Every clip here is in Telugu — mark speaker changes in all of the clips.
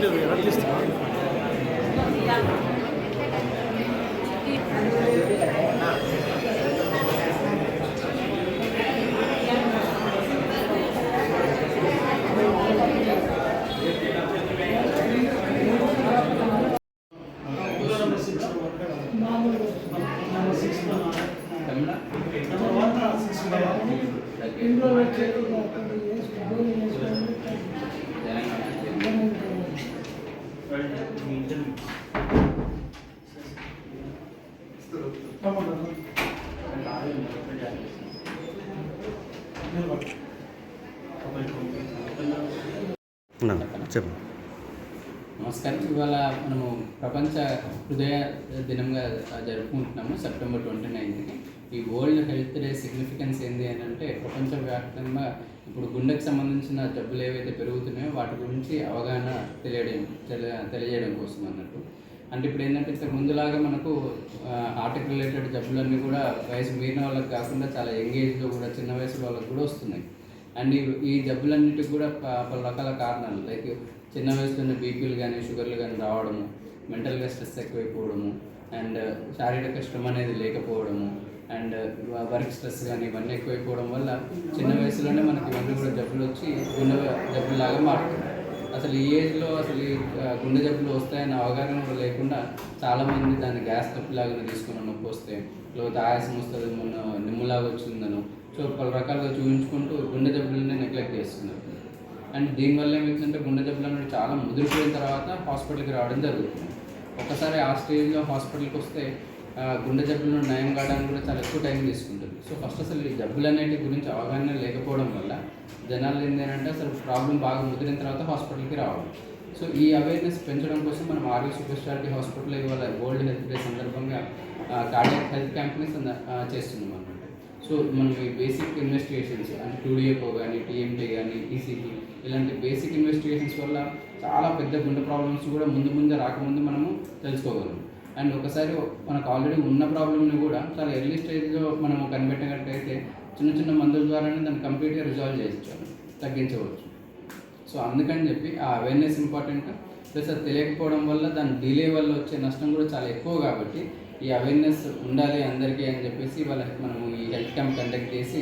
Speaker 1: వీడియో వివరిస్తున్నాను
Speaker 2: ఇంట్లో వచ్చే
Speaker 3: నమస్కారం. ఇవాళ మనము ప్రపంచ హృదయ దినంగా జరుపుకుంటున్నాము సెప్టెంబర్ ట్వంటీ నైన్త్కి ఈ వరల్డ్ హెల్త్ డే సిగ్నిఫికెన్స్ ఏంటి అని అంటే ప్రపంచవ్యాప్తంగా ఇప్పుడు గుండెకు సంబంధించిన జబ్బులు ఏవైతే పెరుగుతున్నాయో వాటి గురించి అవగాహన తెలియడం తెలియ తెలియజేయడం కోసం అన్నట్టు. అంటే ఇప్పుడు ఏంటంటే ఇంతకు ముందులాగా మనకు హార్ట్కి రిలేటెడ్ జబ్బులన్నీ కూడా వయసు మీరిన వాళ్ళకి కాకుండా చాలా యంగ్ ఏజ్లో కూడా చిన్న వయసు వాళ్ళకి కూడా వస్తున్నాయి. అండ్ ఈ- ఈ జబ్బులన్నిటికి కూడా పలు రకాల కారణాలు లైక్ చిన్న వయసులోనే బీపీలు కానీ షుగర్లు కానీ రావడము మెంటల్గా స్ట్రెస్ ఎక్కువైపోవడము అండ్ శారీరక శ్రమ అనేది లేకపోవడము అండ్ వర్క్ స్ట్రెస్ కానీ ఇవన్నీ ఎక్కువైపోవడం వల్ల చిన్న వయసులోనే మనకి ఇవన్నీ కూడా జబ్బులు వచ్చి గుండె జబ్బులాగా మారుతుంది అసలు ఈ ఏజ్లో అసలు ఈ గుండె జబ్బులు వస్తాయన్న అవగాహన కూడా లేకుండా చాలామంది దాన్ని గ్యాస్ తప్పులాగా తీసుకుని నొప్పి వస్తే లేకపోతే ఆయాసం వస్తుంది మొన్న నిమ్ములాగా వచ్చిందను సో పలు రకాలుగా చూపించుకుంటూ గుండె జబ్బులని నెగ్లెక్ట్ చేస్తున్నారు. అండ్ దీనివల్ల ఏమవుతుందంటే గుండె జబ్బులు అనేవి చాలా ముదిరిపోయిన తర్వాత హాస్పిటల్కి రావడం జరుగుతుంది. ఒకసారి ఆ స్టేజ్లో హాస్పిటల్కి వస్తే గుండె జబ్బులను నయం కావడానికి కూడా చాలా ఎక్కువ టైం తీసుకుంటుంది. సో ఫస్ట్ అసలు ఈ జబ్బులు అనేటి గురించి అవగాహన లేకపోవడం వల్ల జనాలు ఏంటంటే అసలు ప్రాబ్లం బాగా ముదిరిన తర్వాత హాస్పిటల్కి రావడం సో ఈ అవేర్నెస్ పెంచడం కోసం మనం ఆర్యూ సూపర్ స్పెషాలిటీ హాస్పిటల్ ఇవాళ వరల్డ్ హెల్త్ డే సందర్భంగా కార్డియాక్ హెల్త్ క్యాంప్ని చేస్తున్నాం అనమాట సో మనం ఈ బేసిక్ ఇన్వెస్టిగేషన్స్ అంటే టూడిఎఫ్ఓ కానీ టీఎంటీ కానీ ఈసీబీ ఇలాంటి బేసిక్ ఇన్వెస్టిగేషన్స్ వల్ల చాలా పెద్ద గుండె ప్రాబ్లమ్స్ కూడా ముందు ముందే రాకముందు మనము తెలుసుకోగలం. అండ్ ఒకసారి మనకు ఆల్రెడీ ఉన్న ప్రాబ్లమ్ని కూడా చాలా ఎర్లీ స్టేజ్లో మనం కనిపెట్టినట్టయితే చిన్న చిన్న మందుల ద్వారానే దాన్ని కంప్లీట్గా రిజాల్వ్ చేయొచ్చు తగ్గించవచ్చు. సో అందుకని చెప్పి ఆ అవేర్నెస్ ఇంపార్టెంట్ ప్లస్ అది తెలియకపోవడం వల్ల దాని డిలే వల్ల వచ్చే నష్టం కూడా చాలా ఎక్కువ కాబట్టి ఈ అవేర్నెస్ ఉండాలి అందరికీ అని చెప్పేసి వాళ్ళకి మనము ఈ హెల్త్ క్యాంప్ కండక్ట్ చేసి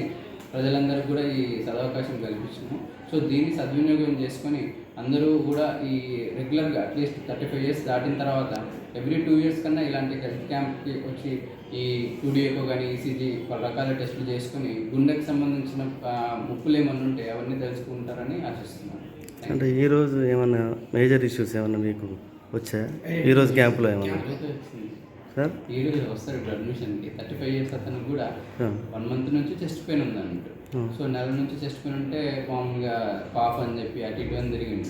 Speaker 3: ప్రజలందరికీ కూడా ఈ సదవకాశం కల్పించాము సో దీన్ని సద్వినియోగం చేసుకొని అందరూ కూడా ఈ రెగ్యులర్గా అట్లీస్ట్ థర్టీ ఫైవ్ ఇయర్స్ దాటిన తర్వాత ఎవ్రీ టూ ఇయర్స్ కన్నా ఇలాంటి హెల్త్ క్యాంప్కి వచ్చి ఈ టూడియోకో కానీ ఈసీజీ పలు రకాల టెస్టులు చేసుకొని గుండెకి సంబంధించిన ముప్పులు ఏమన్నా ఉంటే అవన్నీ తెలుసుకుంటారని ఆశిస్తున్నాను.
Speaker 2: అంటే ఈరోజు ఏమన్నా మేజర్ ఇష్యూస్ ఏమన్నా మీకు వచ్చాయా ఈరోజు క్యాంప్లో ఏమన్నా. సార్?
Speaker 3: ఈరోజు వస్తారు ఇప్పుడు అడ్మిషన్కి థర్టీ ఫైవ్ ఇయర్స్ అతను కూడా వన్ మంత్ నుంచి చెస్ట్ పెయిన్ ఉంది అన్నట్టు
Speaker 2: Hmm.
Speaker 3: సో నెల నుంచి చెస్ట్ పెయిన్ ఉంటే మామూలుగా కాఫ్ అని చెప్పి అటు ఇటు అని తిరిగిండు.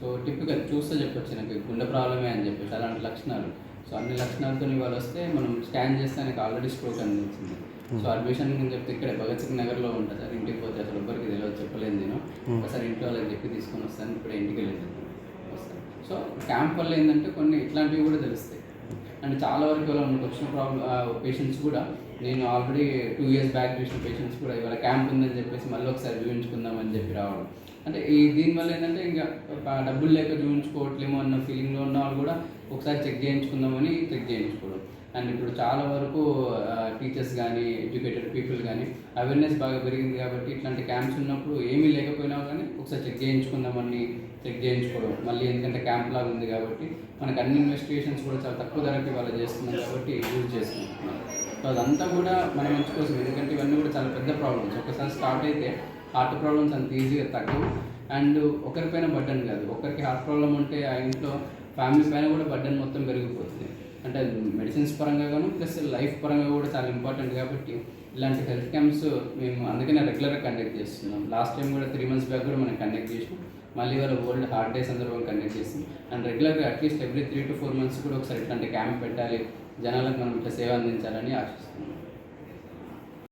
Speaker 3: సో టిపికల్ చూస్తే చెప్పొచ్చు నాకు గుండె ప్రాబ్లమే అని చెప్పేసి అలాంటి లక్షణాలు. సో అన్ని లక్షణాలతో ఇవాళ వస్తే మనం స్కాన్ చేస్తే నాకు ఆల్రెడీ స్ట్రోక్ అనిపించింది సో అడ్మిషన్ చెప్తే ఇక్కడే భగత్ సింగ్ నగర్లో ఉంటుంది సార్ ఇంటికి పోతే అసలు ఎవ్వరికి తెలియదు చెప్పలేదు నేను. ఒకసారి ఇంట్లో వాళ్ళకి చెప్పి తీసుకొని వస్తాను ఇప్పుడు ఇంటికి వెళ్ళేది వస్తాను. సో క్యాంప్ వల్ల ఏంటంటే కొన్ని ఇట్లాంటివి కూడా తెలుస్తాయి. అండ్ చాలా వరకు ఇలా మనకు వచ్చిన ప్రాబ్లం పేషెంట్స్ కూడా నేను ఆల్రెడీ టూ ఇయర్స్ బ్యాక్ చూసిన పేషెంట్స్ కూడా ఇవాళ క్యాంప్ ఉందని చెప్పేసి మళ్ళీ ఒకసారి చూపించుకుందామని చెప్పి రావడం. అంటే ఈ దీనివల్ల ఏంటంటే ఇంకా డబ్బులు లేక చూపించుకోవట్లేమో అన్న ఫీలింగ్లో ఉన్న వాళ్ళు కూడా ఒకసారి చెక్ చేయించుకుందామని చెక్ చేయించుకోవడం. అండ్ ఇప్పుడు చాలా వరకు టీచర్స్ కానీ ఎడ్యుకేటెడ్ పీపుల్ కానీ అవేర్నెస్ బాగా పెరిగింది కాబట్టి ఇట్లాంటి క్యాంప్స్ ఉన్నప్పుడు ఏమీ లేకపోయినా కానీ ఒకసారి చెక్ చేయించుకుందామని చెక్ చేయించుకోవడం. మళ్ళీ ఎందుకంటే క్యాంప్ లాగా ఉంది కాబట్టి మనకు అన్ని ఇన్వెస్టిగేషన్స్ కూడా చాలా తక్కువ ధరకి వాళ్ళు చేస్తున్నారు కాబట్టి యూజ్ చేసుకుంటున్నాం సో అదంతా కూడా మన మంచి కోసం ఎందుకంటే ఇవన్నీ కూడా చాలా పెద్ద ప్రాబ్లమ్స్ ఒకసారి స్టార్ట్ అయితే హార్ట్ ప్రాబ్లమ్స్ అంత ఈజీగా తగ్గవు. అండ్ ఒకరిపైన బడ్డన్ కాదు. ఒకరికి హార్ట్ ప్రాబ్లం ఉంటే ఆ ఇంట్లో ఫ్యామిలీ పైన కూడా బడ్డన్ మొత్తం పెరిగిపోతుంది. అంటే మెడిసిన్స్ పరంగా గాను ప్లస్ లైఫ్ పరంగా కూడా చాలా ఇంపార్టెంట్ కాబట్టి ఇలాంటి హెల్త్ క్యాంప్స్ మేము అందుకనే రెగ్యులర్గా కండక్ట్ చేస్తున్నాం. లాస్ట్ టైం కూడా త్రీ మంత్స్ బ్యాక్ కూడా మనం కండక్ట్ చేసినాం. మళ్ళీ వాళ్ళ వరల్డ్ హార్ట్ డే సందర్భంగా కండక్ట్ చేస్తాం అండ్ రెగ్యులర్గా atleast every three to four months కూడా ఒకసారి ఇట్లాంటి క్యాంప్ పెట్టాలి. జనాలకు మనం ఇట్లా సేవ అందించాలని ఆశిస్తున్నాం.